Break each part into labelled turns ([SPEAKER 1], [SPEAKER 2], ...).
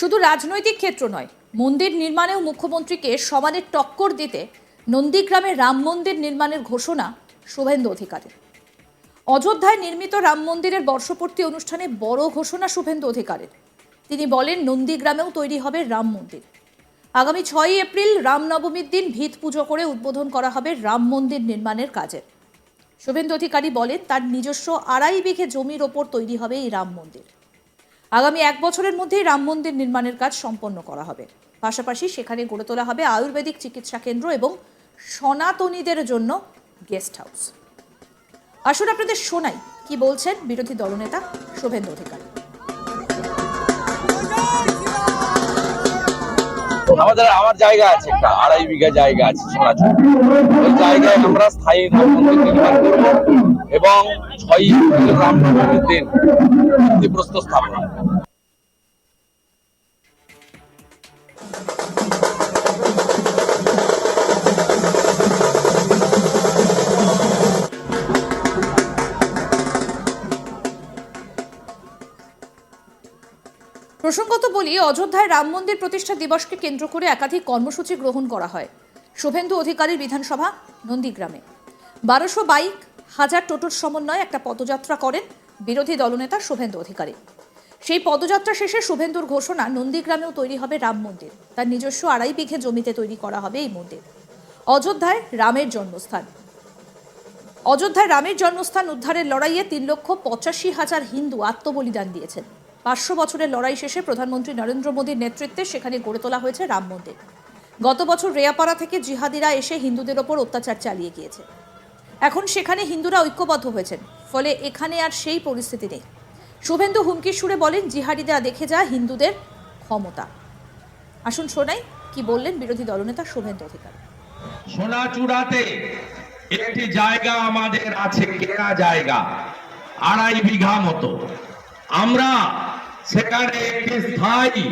[SPEAKER 1] শুধু রাজনৈতিক ক্ষেত্র নয়, মন্দির নির্মাণেও মুখ্যমন্ত্রীকে সমানে টক্কর দিতে নন্দীগ্রামে রাম মন্দির নির্মাণের ঘোষণা শুভেন্দু অধিকারের। অযোধ্যায় নির্মিত রাম মন্দিরের বর্ষপূর্তি অনুষ্ঠানে বড় ঘোষণা শুভেন্দু অধিকারের। তিনি বলেন, নন্দীগ্রামেও তৈরি হবে রাম মন্দির। আগামী ছয়ই এপ্রিল রামনবমীর দিন ভিত পুজো করে উদ্বোধন করা হবে রাম মন্দির নির্মাণের কাজে। শুভেন্দু অধিকারী বলেন, তার নিজস্ব আড়াই বিঘে জমির ওপর তৈরি হবে এই রাম মন্দির। আগামী এক বছরের মধ্যেই রাম মন্দির নির্মাণের কাজ সম্পন্ন করা হবে। পাশাপাশি সেখানে গড়ে তোলা হবে আয়ুর্বেদিক চিকিৎসা কেন্দ্র এবং সনাতনীদের জন্য গেস্ট হাউস। আসুন আপনাদের শোনাই, কি বলছেন বিরোধী দলনেতা শুভেন্দু অধিকারী।
[SPEAKER 2] আমাদের, আমার জায়গা আছে একটা, আড়াই বিঘা জায়গা আছে সোনাচুর ওই জায়গায় আমরা স্থায়ী করব এবং
[SPEAKER 1] প্রসঙ্গত বলি, অযোধ্যায় রাম মন্দির প্রতিষ্ঠা দিবসকে কেন্দ্র করে একাধিক কর্মসূচি গ্রহণ করা হয়। শুভেন্দু অধিকারীর বিধানসভা, নন্দীগ্রামে। বারোশো বাইক হাজার টোটোর সমন্বয়ে একটা পদযাত্রা করেন বিরোধী দলনেতা শুভেন্দু অধিকারী। সেই পদযাত্রা শেষে শুভেন্দুর ঘোষণা নন্দীগ্রামেও তৈরি হবে রাম মন্দির। তার নিজস্ব আড়াই বিঘে জমিতে তৈরি করা হবে এই মন্দির। অযোধ্যায় রামের জন্মস্থান। অযোধ্যায় রামের জন্মস্থান উদ্ধারের লড়াইয়ে তিন লক্ষ পঁচাশি হাজার হিন্দু আত্মবলিদান দিয়েছেন। পাঁচশো বছরের লড়াই শেষে প্রধানমন্ত্রী নরেন্দ্র মোদীর নেতৃত্বে সেখানে গড়ে তোলা হয়েছে রাম মন্দির। গত বছর রেয়াপাড়া থেকে জিহাদিরা এসে হিন্দুদের ওপর অত্যাচার চালিয়ে গিয়েছে। এখন সেখানে হিন্দুরা ঐক্যবদ্ধ হয়েছেন, ফলে এখানে আর সেই পরিস্থিতি নেই। শুভেন্দু হুমকির সুরে বলেন, জিহাদিরা দেখে যা হিন্দুদের ক্ষমতা। আসুন শোনাই কি বললেন বিরোধী দলনেতা শুভেন্দু অধিকারী।
[SPEAKER 3] সোনাচূড়াতে একটি জায়গা আমাদের আছে, কেনা জায়গা, আড়াই বিঘা মতো। আমরা সেখানে একটি স্থায়ী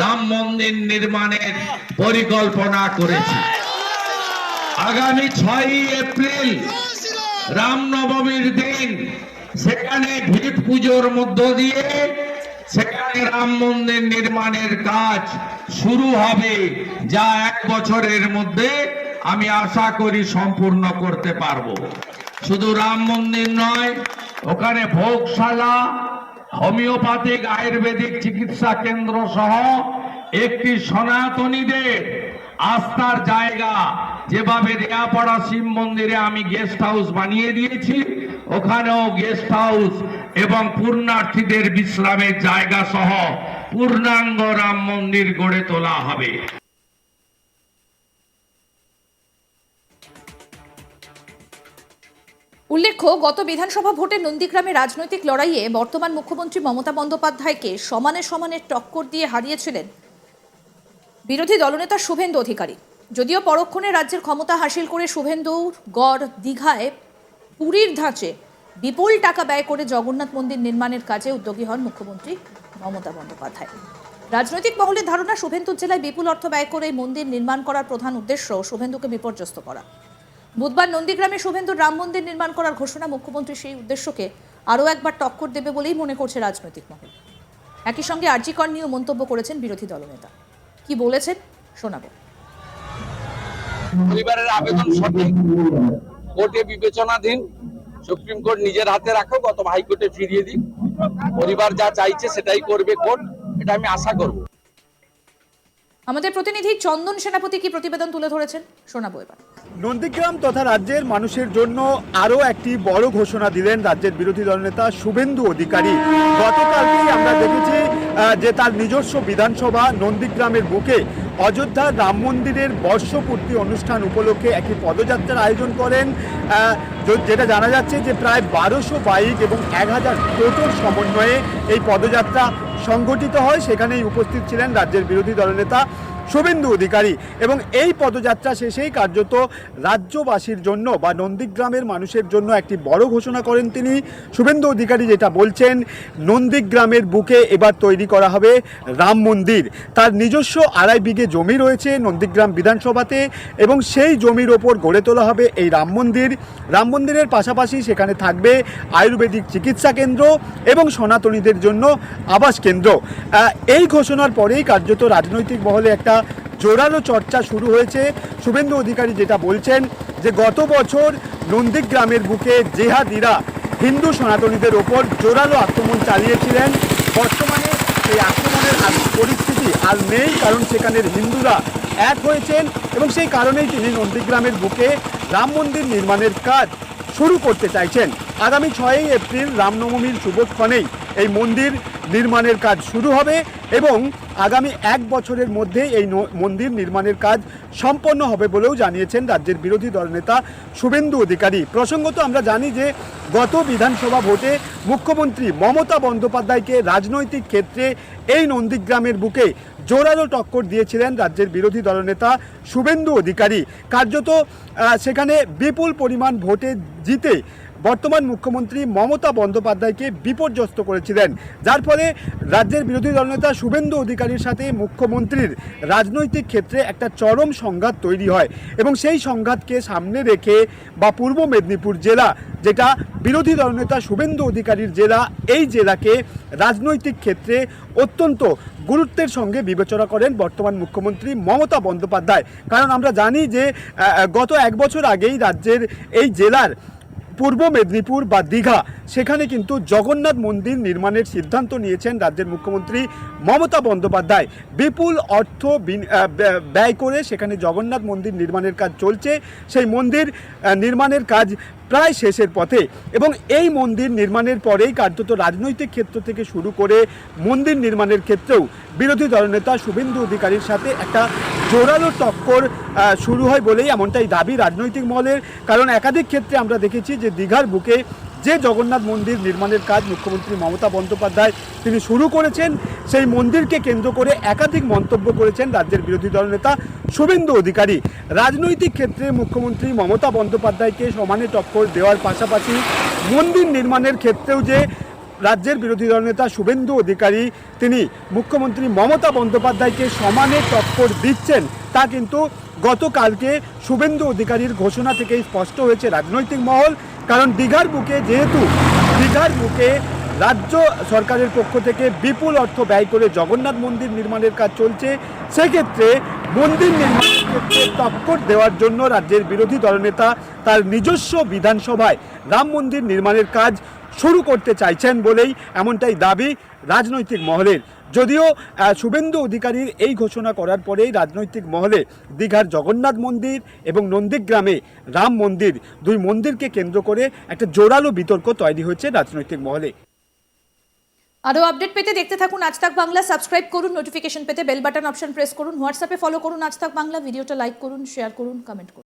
[SPEAKER 3] রাম মন্দির নির্মাণের পরিকল্পনা করেছি। আগামী ছয়ই এপ্রিল রামনবমীর দিন, সেখানে ভিত পুজোর মধ্য দিয়ে সেখানে রাম মন্দির নির্মাণের কাজ শুরু হবে, যা এক বছরের মধ্যে আমি আশা করি সম্পূর্ণ করতে পারব। শুধু রাম মন্দির নয়, ওখানে ভোগশালা, হোমিওপ্যাথিক আয়ুর্বেদিক চিকিৎসা কেন্দ্র সহ একটি সনাতনীদের আস্থার জায়গা। যেভাবে রেয়াপাড়া শিব মন্দিরে আমি গেস্ট হাউস বানিয়ে দিয়েছি, ওখানেও গেস্ট হাউস এবং পূর্ণার্থীদের বিশ্রামের জায়গা সহ পূর্ণাঙ্গ রাম মন্দির গড়ে তোলা হবে।
[SPEAKER 1] উল্লেখ্য, গত বিধানসভা ভোটে নন্দীগ্রামে রাজনৈতিক লড়াইয়ে বর্তমান মুখ্যমন্ত্রী মমতা বন্দ্যোপাধ্যায়কে সমানে সমানে টক্কর দিয়ে হারিয়েছিলেন বিরোধী দলনেতা শুভেন্দু অধিকারী। যদিও পরক্ষণে রাজ্যের ক্ষমতা হাসিল করে শুভেন্দুর গড় দীঘায় পুরীর ধাঁচে বিপুল টাকা ব্যয় করে জগন্নাথ মন্দির নির্মাণের কাজে উদ্যোগী হন মুখ্যমন্ত্রী মমতা বন্দ্যোপাধ্যায়। রাজনৈতিক মহলের ধারণা, শুভেন্দুর জেলায় বিপুল অর্থ ব্যয় করে এই মন্দির নির্মাণ করার প্রধান উদ্দেশ্য শুভেন্দুকে বিপর্যস্ত করা। বুধবার নন্দীগ্রামে শুভেন্দুর রাম মন্দির নির্মাণ করার ঘোষণা মুখ্যমন্ত্রী সেই উদ্দেশ্যকে আরও একবার টক্কর দেবে বলেই মনে করছে রাজনৈতিক মহল। একই সঙ্গে আর্জিকর নিয়েও মন্তব্য করেছেন বিরোধী দলনেতা। কি বলেছেন শোনাবো।
[SPEAKER 2] পরিবারের আবেদন সঠিক। কোর্টে বিবেচনাধীন। সুপ্রিম কোর্ট নিজের হাতে রাখো গত হাইকোর্টে ফিরিয়ে দিন পরিবার যা চাইছে সেটাই করবে কোর্ট। এটা আমি আশা করব।
[SPEAKER 1] আমাদের প্রতিনিধি চন্দন সেনাপতি কি প্রতিবেদন তুলে ধরেছেন? শোনাবো এবার।
[SPEAKER 4] নন্দীগ্রাম তথা রাজ্যের মানুষের জন্য আরও একটি বড় ঘোষণা দিলেন রাজ্যের বিরোধী দলনেতা শুভেন্দু অধিকারী। গতকালকেই আমরা দেখেছি যে তার নিজস্ব বিধানসভা নন্দীগ্রামের বুকে অযোধ্যা রাম মন্দিরের বর্ষপূর্তি অনুষ্ঠান উপলক্ষে একটি পদযাত্রার আয়োজন করেন। যেটা জানা যাচ্ছে যে প্রায় বারোশো বাইক এবং এক হাজার টোটোর সমন্বয়ে এই পদযাত্রা সংগঠিত হয়। সেখানেই উপস্থিত ছিলেন রাজ্যের বিরোধী দলনেতা শুভেন্দু অধিকারী এবং এই পদযাত্রা শেষেই কার্যত রাজ্যবাসীর জন্য বা নন্দীগ্রামের মানুষের জন্য একটি বড় ঘোষণা করেন তিনি। শুভেন্দু অধিকারী যেটা বলছেন, নন্দীগ্রামের বুকে এবার তৈরি করা হবে রাম মন্দির। তার নিজস্ব আড়াই বিঘে জমি রয়েছে নন্দীগ্রাম বিধানসভাতে এবং সেই জমির ওপর গড়ে তোলা হবে এই রাম মন্দির। রাম মন্দিরের পাশাপাশি সেখানে থাকবে আয়ুর্বেদিক চিকিৎসা কেন্দ্র এবং সনাতনীদের জন্য আবাস কেন্দ্র। এই ঘোষণার পরেই কার্যত রাজনৈতিক মহলে একটা জোরালো চর্চা শুরু হয়েছে। শুভেন্দু অধিকারী যেটা বলছেন যে, গত বছর নন্দীগ্রামের বুকে জেহাদিরা হিন্দু সনাতনীদের ওপর জোরালো আক্রমণ চালিয়েছিলেন। বর্তমানে সেই আক্রমণের পরিস্থিতি আর নেই, কারণ সেখানের হিন্দুরা এক হয়েছেন এবং সেই কারণেই তিনি নন্দীগ্রামের বুকে রাম মন্দির নির্মাণের কাজ শুরু করতে চাইছেন। আগামী ছয়ই এপ্রিল রামনবমীর শুভক্ষণেই এই মন্দির নির্মাণের কাজ শুরু হবে এবং আগামী এক বছরের মধ্যে এই মন্দির নির্মাণের কাজ সম্পন্ন হবে বলেও জানিয়েছেন রাজ্যের বিরোধী দলনেতা শুভেন্দু অধিকারী। প্রসঙ্গত আমরা জানি যে গত বিধানসভা ভোটে মুখ্যমন্ত্রী মমতা বন্দ্যোপাধ্যায়কে রাজনৈতিক ক্ষেত্রে এই নন্দীগ্রামের বুকে জোরালো টক্কর দিয়েছিলেন রাজ্যের বিরোধী দলনেতা শুভেন্দু অধিকারী। কার্যত সেখানে বিপুল পরিমাণ ভোটে জিতে বর্তমান মুখ্যমন্ত্রী মমতা বন্দ্যোপাধ্যায়কে বিপর্যস্ত করেছিলেন। যার ফলে রাজ্যের বিরোধী দলনেতা শুভেন্দু অধিকারীর সাথে মুখ্যমন্ত্রীর রাজনৈতিক ক্ষেত্রে একটা চরম সংঘাত তৈরি হয় এবং সেই সংঘাতকে সামনে রেখে বা পূর্ব মেদিনীপুর জেলা, যেটা বিরোধী দলনেতা শুভেন্দু অধিকারীর জেলা, এই জেলাকে রাজনৈতিক ক্ষেত্রে অত্যন্ত গুরুত্বের সঙ্গে বিবেচনা করেন বর্তমান মুখ্যমন্ত্রী মমতা বন্দ্যোপাধ্যায়। কারণ আমরা জানি যে গত এক বছর আগেই রাজ্যের এই জেলার পূর্ব মেদিনীপুর বা দীঘা। সেখানে কিন্তু জগন্নাথ মন্দির নির্মাণের সিদ্ধান্ত নিয়েছেন রাজ্যের মুখ্যমন্ত্রী মমতা বন্দ্যোপাধ্যায়। বিপুল অর্থ ব্যয় করে সেখানে জগন্নাথ মন্দির নির্মাণের কাজ চলছে। সেই মন্দির নির্মাণের কাজ প্রায় শেষের পথে এবং এই মন্দির নির্মাণের পরেই কার্যত রাজনৈতিক ক্ষেত্র থেকে শুরু করে মন্দির নির্মাণের ক্ষেত্রেও বিরোধী দলনেতা শুভেন্দু অধিকারীর সাথে একটা জোরালো টক্কর শুরু হয় বলেই এমনটাই দাবি রাজনৈতিক মহলের। কারণ একাধিক ক্ষেত্রে আমরা দেখেছি যে দীঘার বুকে যে জগন্নাথ মন্দির নির্মাণের কাজ মুখ্যমন্ত্রী মমতা বন্দ্যোপাধ্যায় তিনি শুরু করেছেন, সেই মন্দিরকে কেন্দ্র করে একাধিক মন্তব্য করেছেন রাজ্যের বিরোধী দলনেতা শুভেন্দু অধিকারী। রাজনৈতিক ক্ষেত্রে মুখ্যমন্ত্রী মমতা বন্দ্যোপাধ্যায়কে সমানে টক্কর দেওয়ার পাশাপাশি মন্দির নির্মাণের ক্ষেত্রেও যে রাজ্যের বিরোধী দলনেতা শুভেন্দু অধিকারী, তিনি মুখ্যমন্ত্রী মমতা বন্দ্যোপাধ্যায়কে সমানে টক্কর দিচ্ছেন, তা কিন্তু গতকালকে শুভেন্দু অধিকারীর ঘোষণা থেকেই স্পষ্ট হয়েছে রাজনৈতিক মহল, কারণ দীঘার বুকে যেহেতু, দীঘার বুকে রাজ্য সরকারের পক্ষ থেকে বিপুল অর্থ ব্যয় করে জগন্নাথ মন্দির নির্মাণের কাজ চলছে, সেক্ষেত্রে মন্দির নির্মাণের ক্ষেত্রে টক্কর দেওয়ার জন্য রাজ্যের বিরোধী দলনেতা তার নিজস্ব বিধানসভায় রাম মন্দির নির্মাণের কাজ শুরু করতে চাইছেন বলেই এমনটাই দাবি রাজনৈতিক মহলের। যদিও শুভেন্দু অধিকারীর এই ঘোষণা করার পরেই রাজনৈতিক মহলে দীঘার জগন্নাথ মন্দির এবং নন্দীগ্রামে রাম মন্দির দুই মন্দিরকে কেন্দ্র করে একটা জোরালো বিতর্ক তৈরি হয়েছে রাজনৈতিক মহলে।
[SPEAKER 1] আরও আপডেট পেতে দেখতে থাকুন আজ তাক বাংলা। সাবস্ক্রাইব করুন নোটিফিকেশন পেতে বেল বাটন অপশন প্রেস করুন, হোয়াটসঅ্যাপে ফলো করুন আজ তাক বাংলা। ভিডিওটা লাইক করুন শেয়ার করুন কমেন্ট করুন।